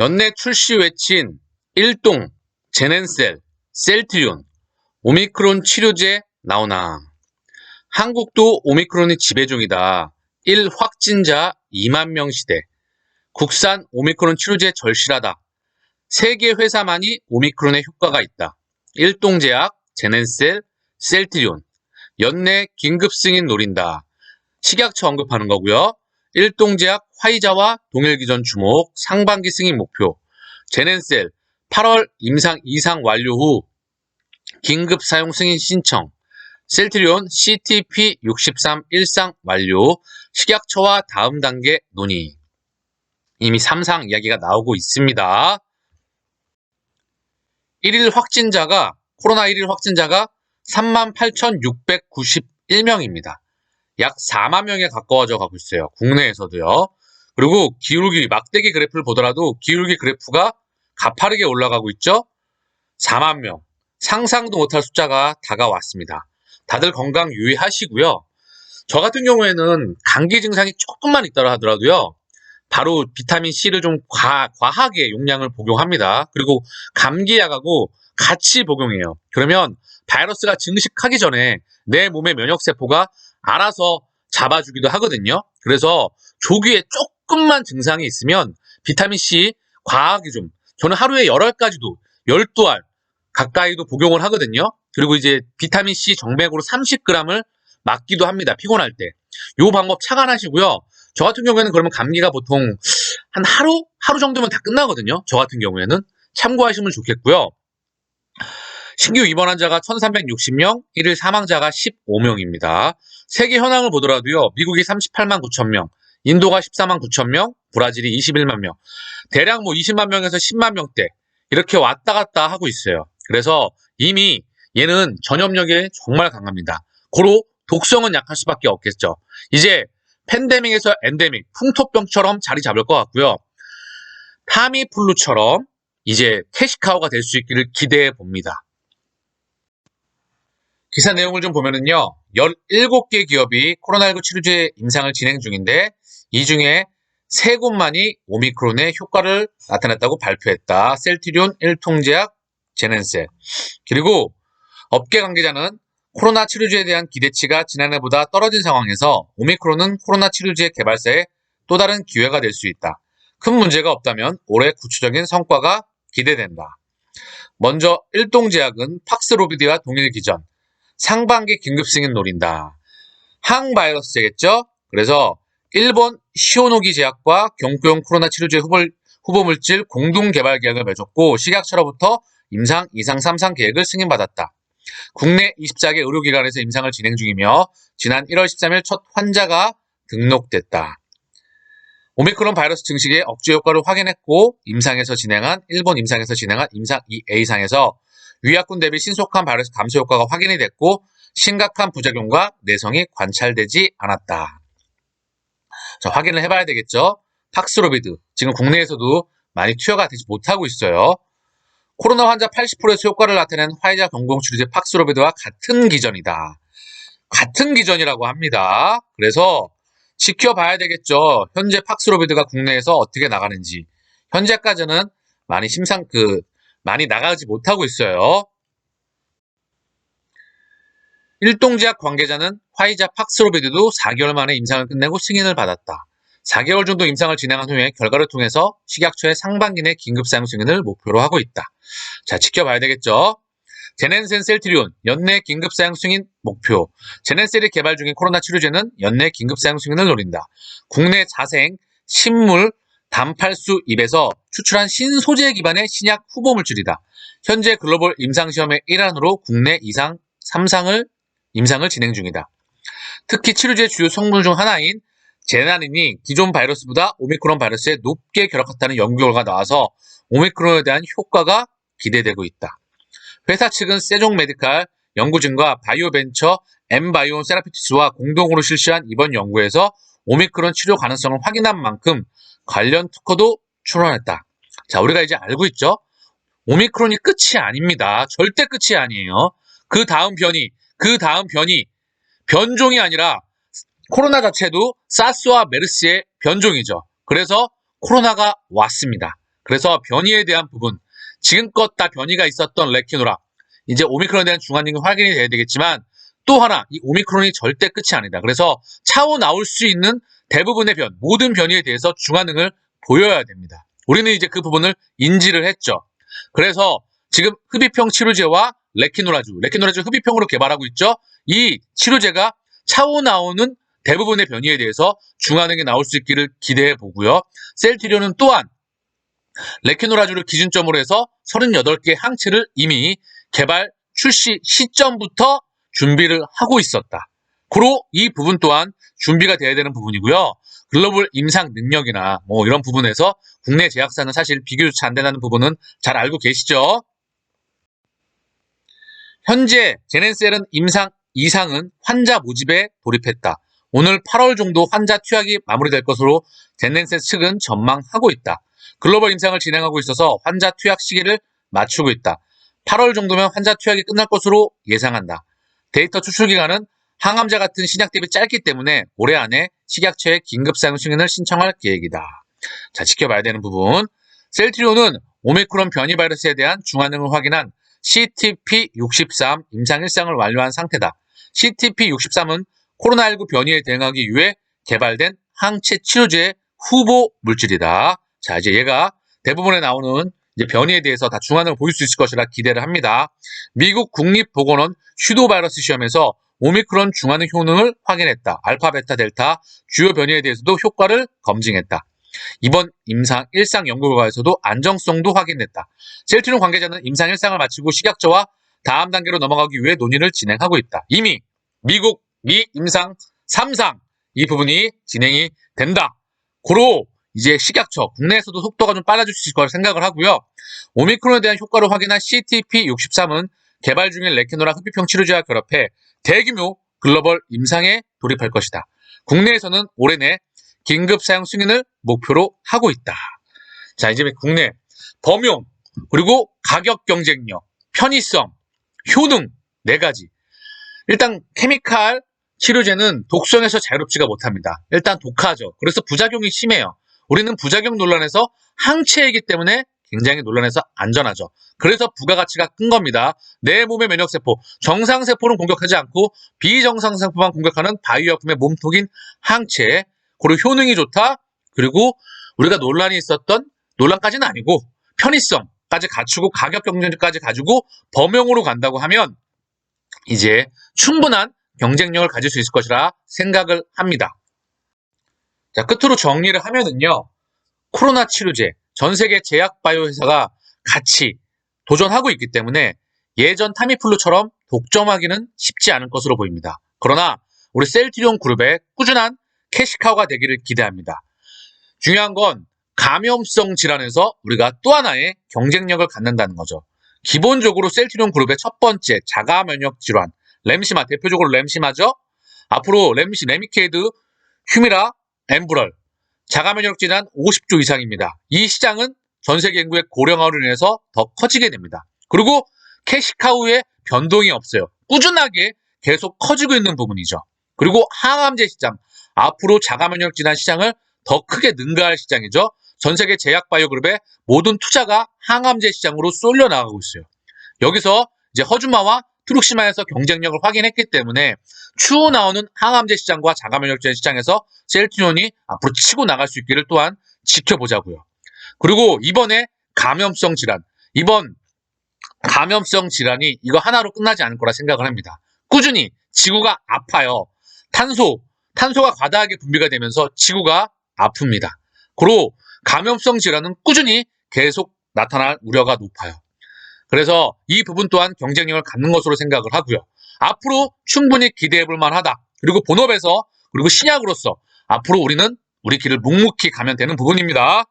연내 출시 외친 일동, 제넨셀, 셀트리온, 오미크론 치료제 나오나. 한국도 오미크론이 지배종이다. 1 확진자 2만 명 시대. 국산 오미크론 치료제 절실하다. 세계 회사만이 오미크론에 효과가 있다. 일동제약, 제넨셀, 셀트리온. 연내 긴급 승인 노린다. 식약처 언급하는 거고요. 일동제약 화이자와 동일 기전 주목, 상반기 승인 목표. 제넨셀 8월 임상 이상 완료 후 긴급 사용 승인 신청. 셀트리온 CTP63 일상 완료. 식약처와 다음 단계 논의. 이미 3상 이야기가 나오고 있습니다. 1일 확진자가 코로나 1일 확진자가 38,691명입니다. 약 4만 명에 가까워져 가고 있어요. 국내에서도요. 그리고 기울기 막대기 그래프를 보더라도 기울기 그래프가 가파르게 올라가고 있죠. 4만 명. 상상도 못할 숫자가 다가왔습니다. 다들 건강 유의하시고요. 저 같은 경우에는 감기 증상이 조금만 있더라 하더라도요. 바로 비타민 C를 좀 과, 과하게 용량을 복용합니다. 그리고 감기약하고 같이 복용해요. 그러면 바이러스가 증식하기 전에 내 몸의 면역세포가 알아서 잡아주기도 하거든요. 그래서 조기에 조금 만 증상이 있으면 비타민 C 과하게 좀 저는 하루에 열알 까지도 12알 가까이도 복용을 하거든요. 그리고 이제 비타민 C 정맥으로 30g을 맞기도 합니다. 피곤할 때. 요 방법 착안하시고요. 저 같은 경우에는 그러면 감기가 보통 한 하루? 하루 정도면 다 끝나거든요. 저 같은 경우에는 참고하시면 좋겠고요. 신규 입원 환자가 1360명, 1일 사망자가 15명입니다. 세계 현황을 보더라도요. 미국이 38만 9천 명, 인도가 14만 9천 명, 브라질이 21만 명. 대략 뭐 20만 명에서 10만 명대 이렇게 왔다 갔다 하고 있어요. 그래서 이미 얘는 전염력이 정말 강합니다. 고로 독성은 약할 수밖에 없겠죠. 이제 팬데믹에서 엔데믹, 풍토병처럼 자리 잡을 것 같고요. 타미플루처럼 이제 캐시카우가 될 수 있기를 기대해 봅니다. 기사 내용을 좀 보면은요, 17개 기업이 코로나19 치료제 임상을 진행 중인데, 이 중에 세 곳만이 오미크론의 효과를 나타냈다고 발표했다. 셀티리온, 일통제약, 제넨셀. 그리고 업계 관계자는 코로나 치료제에 대한 기대치가 지난해보다 떨어진 상황에서 오미크론은 코로나 치료제 개발사에 또 다른 기회가 될 수 있다. 큰 문제가 없다면 올해 구체적인 성과가 기대된다. 먼저 일동제약은 팍스로비드와 동일 기전, 상반기 긴급 승인 노린다. 항바이러스제겠죠? 그래서 일본 시오노기 제약과 경구용 코로나 치료제 후보, 후보물질 공동 개발 계약을 맺었고 식약처로부터 임상 2상 3상 계획을 승인받았다. 국내 24개 의료기관에서 임상을 진행 중이며 지난 1월 13일 첫 환자가 등록됐다. 오미크론 바이러스 증식의 억제 효과를 확인했고 임상에서 진행한 일본 임상에서 진행한 임상 2A상에서 위약군 대비 신속한 바이러스 감소 효과가 확인이 됐고 심각한 부작용과 내성이 관찰되지 않았다. 자, 확인을 해봐야 되겠죠. 팍스로비드 지금 국내에서도 많이 투여가 되지 못하고 있어요. 코로나 환자 80%에서 효과를 나타낸 화이자 경공치료제 팍스로비드와 같은 기전이다. 같은 기전이라고 합니다. 그래서 지켜봐야 되겠죠. 현재 팍스로비드가 국내에서 어떻게 나가는지. 현재까지는 많이 심상 그 많이 나가지 못하고 있어요. 일동제약 관계자는 화이자 팍스로비드도 4개월 만에 임상을 끝내고 승인을 받았다. 4개월 정도 임상을 진행한 후에 결과를 통해서 식약처의 상반기 내 긴급 사용 승인을 목표로 하고 있다. 자, 지켜봐야 되겠죠. 제넨센 셀트리온 연내 긴급 사용 승인 목표. 제넨셀이 개발 중인 코로나 치료제는 연내 긴급 사용 승인을 노린다. 국내 자생 식물 단팔수 입에서 추출한 신소재 기반의 신약 후보 물질이다. 현재 글로벌 임상 시험의 일환으로 국내 이상 3상을 임상을 진행 중이다. 특히 치료제 주요 성분 중 하나인 제나린이 기존 바이러스보다 오미크론 바이러스에 높게 결합했다는 연구 결과가 나와서 오미크론에 대한 효과가 기대되고 있다. 회사 측은 세종 메디칼 연구진과 바이오벤처 엠바이온 세라피티스와 공동으로 실시한 이번 연구에서 오미크론 치료 가능성을 확인한 만큼 관련 특허도 출원했다. 자, 우리가 이제 알고 있죠? 오미크론이 끝이 아닙니다. 절대 끝이 아니에요. 그 다음 변이, 그 다음 변이, 변종이 아니라 코로나 자체도 사스와 메르스의 변종이죠. 그래서 코로나가 왔습니다. 그래서 변이에 대한 부분, 지금껏 다 변이가 있었던 레키노라, 이제 오미크론에 대한 중환능이 확인이 돼야 되겠지만 또 하나 이 오미크론이 절대 끝이 아니다. 그래서 차후 나올 수 있는 대부분의 변, 모든 변이에 대해서 중환능을 보여야 됩니다. 우리는 이제 그 부분을 인지를 했죠. 그래서 지금 흡입형 치료제와 레키노라주, 레키노라주 흡입형으로 개발하고 있죠. 이 치료제가 차후 나오는 대부분의 변이에 대해서 중환능이 나올 수 있기를 기대해 보고요. 셀티리온은 또한 레키노라주를 기준점으로 해서 38개 항체를 이미 개발 출시 시점부터 준비를 하고 있었다. 고로 이 부분 또한 준비가 돼야 되는 부분이고요. 글로벌 임상 능력이나 뭐 이런 부분에서 국내 제약사는 사실 비교조차 안 된다는 부분은 잘 알고 계시죠? 현재 제넨셀은 임상 이상은 환자 모집에 돌입했다. 오늘 8월 정도 환자 투약이 마무리될 것으로 제넨셀 측은 전망하고 있다. 글로벌 임상을 진행하고 있어서 환자 투약 시기를 맞추고 있다. 8월 정도면 환자 투약이 끝날 것으로 예상한다. 데이터 추출 기간은 항암제 같은 신약 대비 짧기 때문에 올해 안에 식약처에 긴급 사용 승인을 신청할 계획이다. 자, 지켜봐야 되는 부분. 셀트리온은 오미크론 변이 바이러스에 대한 중환능을 확인한 CTP63 임상 일상을 완료한 상태다. CTP63은 코로나19 변이에 대응하기 위해 개발된 항체 치료제의 후보 물질이다. 자, 이제 얘가 대부분에 나오는 이제 변이에 대해서 다 중환을 보일 수 있을 것이라 기대를 합니다. 미국 국립보건원 슈도 바이러스 시험에서 오미크론 중환의 효능을 확인했다. 알파, 베타, 델타 주요 변이에 대해서도 효과를 검증했다. 이번 임상 1상 연구 결과에서도 안정성도 확인됐다. 셀트리온 관계자는 임상 1상을 마치고 식약처와 다음 단계로 넘어가기 위해 논의를 진행하고 있다. 이미 미국 미 임상 3상 이 부분이 진행이 된다. 고로 이제 식약처 국내에서도 속도가 좀 빨라질 수 있을 거라 생각을 하고요. 오미크론에 대한 효과를 확인한 CTP63은 개발 중인 레키노라 흡입형 치료제와 결합해 대규모 글로벌 임상에 돌입할 것이다. 국내에서는 올해 내 긴급 사용 승인을 목표로 하고 있다. 자, 이제 국내 범용 그리고 가격 경쟁력, 편의성, 효능 네 가지. 일단 케미칼 치료제는 독성에서 자유롭지가 못합니다. 일단 독하죠. 그래서 부작용이 심해요. 우리는 부작용 논란에서 항체이기 때문에 굉장히 논란에서 안전하죠. 그래서 부가가치가 큰 겁니다. 내 몸의 면역세포, 정상세포는 공격하지 않고 비정상세포만 공격하는 바이오약품의 몸통인 항체, 그리고 효능이 좋다. 그리고 우리가 논란이 있었던 논란까지는 아니고 편의성까지 갖추고 가격 경쟁력까지 가지고 범용으로 간다고 하면 이제 충분한 경쟁력을 가질 수 있을 것이라 생각을 합니다. 자, 끝으로 정리를 하면은요. 코로나 치료제, 전 세계 제약 바이오 회사가 같이 도전하고 있기 때문에 예전 타미플루처럼 독점하기는 쉽지 않을 것으로 보입니다. 그러나 우리 셀트리온 그룹의 꾸준한 캐시카우가 되기를 기대합니다. 중요한 건 감염성 질환에서 우리가 또 하나의 경쟁력을 갖는다는 거죠. 기본적으로 셀트리온 그룹의 첫 번째 자가 면역 질환, 램시마, 대표적으로 램시마죠. 앞으로 램시, 레미케이드, 휴미라, 엠브럴, 자가 면역 질환 50조 이상입니다. 이 시장은 전 세계 인구의 고령화로 인해서 더 커지게 됩니다. 그리고 캐시카우의 변동이 없어요. 꾸준하게 계속 커지고 있는 부분이죠. 그리고 항암제 시장, 앞으로 자가 면역 질환 시장을 더 크게 능가할 시장이죠. 전 세계 제약 바이오 그룹의 모든 투자가 항암제 시장으로 쏠려 나가고 있어요. 여기서 이제 허주마와 트룩시마에서 경쟁력을 확인했기 때문에 추후 나오는 항암제 시장과 자가 면역 질환 시장에서 셀트리온이 앞으로 치고 나갈 수 있기를 또한 지켜보자고요. 그리고 이번에 감염성 질환, 이번 감염성 질환이 이거 하나로 끝나지 않을 거라 생각을 합니다. 꾸준히 지구가 아파요. 탄소, 탄소가 과다하게 분비가 되면서 지구가 아픕니다. 그리고 감염성 질환은 꾸준히 계속 나타날 우려가 높아요. 그래서 이 부분 또한 경쟁력을 갖는 것으로 생각을 하고요. 앞으로 충분히 기대해 볼 만하다. 그리고 본업에서 그리고 신약으로서 앞으로 우리는 우리 길을 묵묵히 가면 되는 부분입니다.